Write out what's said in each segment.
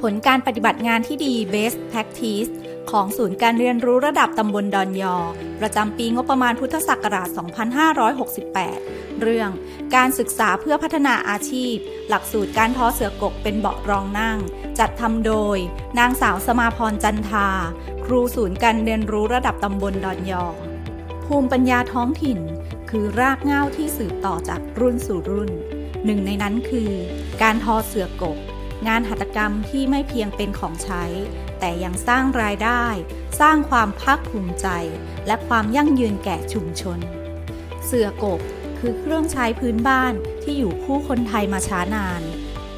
ผลการปฏิบัติงานที่ดี Best Practice ของศูนย์การเรียนรู้ระดับตำบลดอนยอ ประจำปีงบประมาณพุทธศักราช 2568 เรื่องการศึกษาเพื่อพัฒนาอาชีพ หลักสูตรการทอเสือกกเป็นเบาะรองนั่ง จัดทำโดย นางสาวสมาพรจันทา ครูศูนย์การเรียนรู้ระดับตำบลดอนยอ ภูมิปัญญาท้องถิ่น คือรากเหง้าที่สืบต่อจากรุ่นสู่รุ่น หนึ่งในนั้นคือ การทอเสือกก งานหัตถกรรมที่ไม่เพียงเป็นของใช้ แต่ยังสร้างรายได้ สร้างความภาคภูมิใจ และความยั่งยืนแก่ชุมชน เสือกกคือเครื่องใช้พื้นบ้านที่อยู่คู่คนไทยมาช้านาน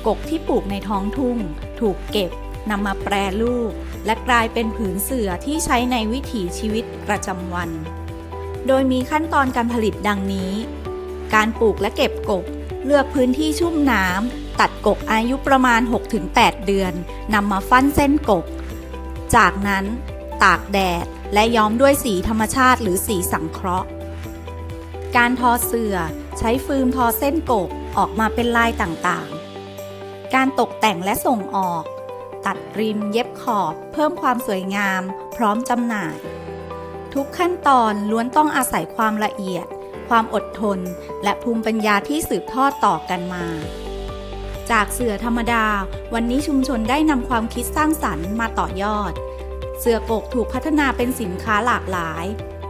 กกที่ปลูกในท้องทุ่ง ถูกเก็บนำมาแปรรูป และกลายเป็นผืนเสื่อที่ใช้ในวิถีชีวิตประจำวัน โดยมีขั้นตอนการผลิตดังนี้ การปลูกและเก็บกกเลือกพื้นที่ชุ่มน้ำตัดกกอายุประมาณ 6-8 เดือนนำมาฟันเส้นกกจากนั้น ตากแดดและย้อมด้วยสีธรรมชาติหรือสีสังเคราะห์ การทอเสื่อใช้ฟืมทอเส้นกกออกมาเป็นลายต่างๆ การตกแต่งและส่งออก ตัดริมเย็บขอบ เพิ่มความสวยงาม พร้อมจำหน่าย ทุกขั้นตอนล้วนต้องอาศัยความละเอียด ความอดทน และภูมิปัญญาที่สืบทอดต่อกันมา จากเสือธรรมดา วันนี้ชุมชนได้นำความคิดสร้างสรรค์มาต่อยอด เสือกกถูกพัฒนาเป็นสินค้าหลากหลาย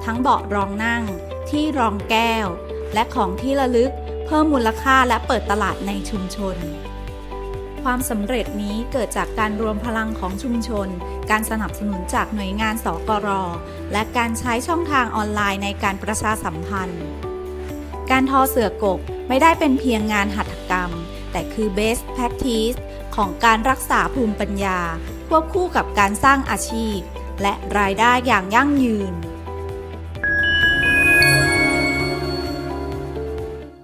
ทั้งเบาะรองนั่ง ที่รองแก้ว และของที่ระลึก เพิ่มมูลค่าและเปิดตลาดในชุมชนความสำเร็จนี้เกิดจากการรวมพลังของชุมชน การสนับสนุนจากหน่วยงานสกร และการใช้ช่องทางออนไลน์ในการประชาสัมพันธ์ การทอเสือกกไม่ได้เป็นเพียงงานหัตถกรรม แต่คือ best practice ของการรักษาภูมิปัญญา ควบคู่กับการสร้างอาชีพ และรายได้อย่างยั่งยืน